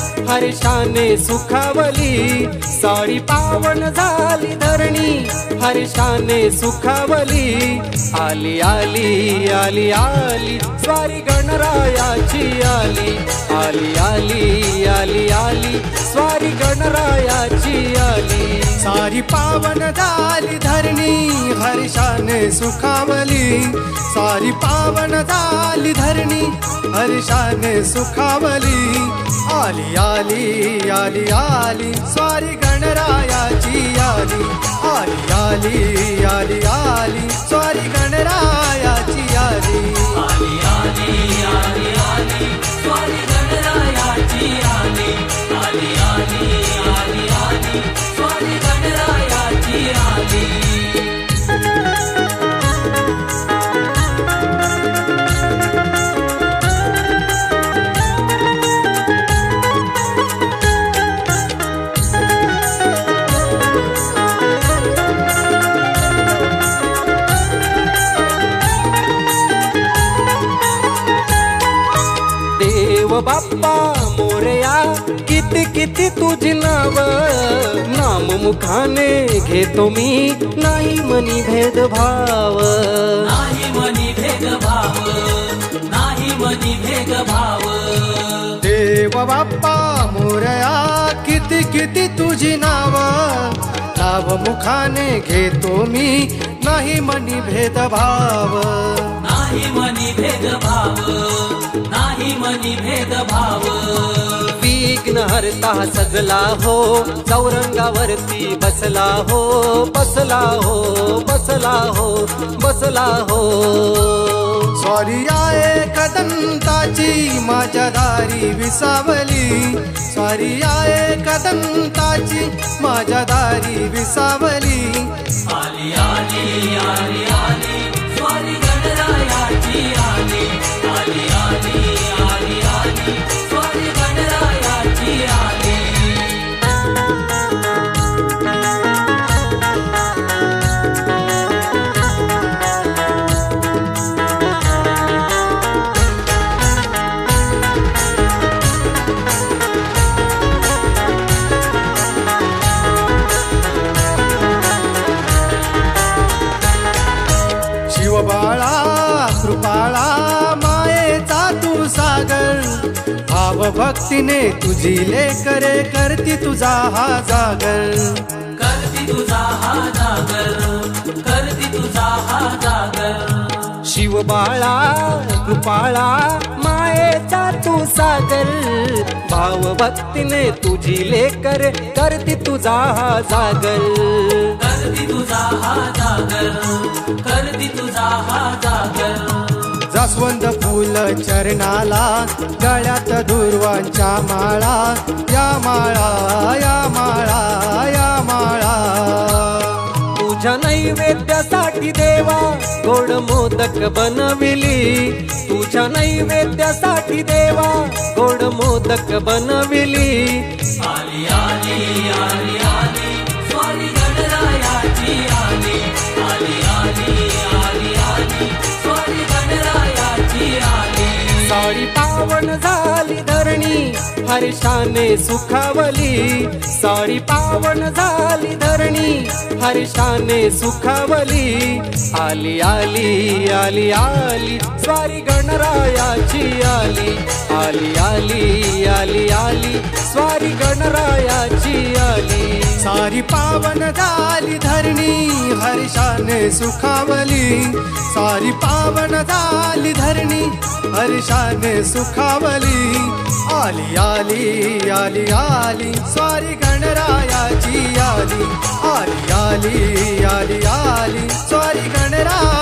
हर्षाने सुखावली. सारी पावन झाली धरणी. हर्षाने सुखावली. आली आली आली आली. स्वारी गणरायाची आली. आली आली आली आली. स्वारी गणरायाची आली. सारी पावन झाली धरणी. हर्षाने सुखावली. सारी पावन झाली धरणी. हर्षाने सुखावली. आली आली आली आली. स्वारी गणरायाची आली. आली आली आली आली. स्वारी गणरायाची आली. बाप्पा मोरया किती किती तुझी नाव? नाम मुखाने घेतो मी नाही मनी भेदभाव. नाही मनी भेदभाव नाही मनी भेदभाव. देव बाप्पा मोरया किती किती तुझी नाव? नाव मुखाने घेतो मी नाही मनी भेदभाव. नाही मनी भेदभाव. नाही मनी भेदभाव. विघ्न हरता सजला हो चौरंगावरती बसला हो बसला हो बसला हो बसला हो. सॉरी आहे कदंताची माझ्या दारी विसावली. सॉरी आहे कदंताची माझ्या दारी विसावली. आली आली आली आली. स्वारी सागर भाव भक्तीने तुझी लेकरे करती तुझा हा जागर. करती तुझा हा जागर करती तुझा हा जागर. शिवबाळा कृपाळा मायेचा तू सागर. भाव भक्तीने तुझी लेकर करती तुझा हा जागर. करती तुझा हा जागर करती तुझा हा जागर. जास्वंद फुल चरणाला गळ्यात दुर्वांच्या माळा या माळा या माळा या माळा. तुझ्या नैवेद्यासाठी देवा गोड मोदक बनविली. तुझ्या नैवेद्यासाठी देवा गोड मोदक बनविली. आली आली आली हर्षाने सुखावली. सारी पावन झाली धरणी. हर्षाने सुखावली. आली आली आली आली. स्वारी गणरायाची आली. आली आली आली आली. स्वारी गणराया हरी पावन झाली धरणी हर्षाने सुखावली. सारी पावन झाली धरणी हर्षाने सुखावली. आली आली आली आली स्वारी गणरायाची आली आली आली आली आली स्वारी गणराया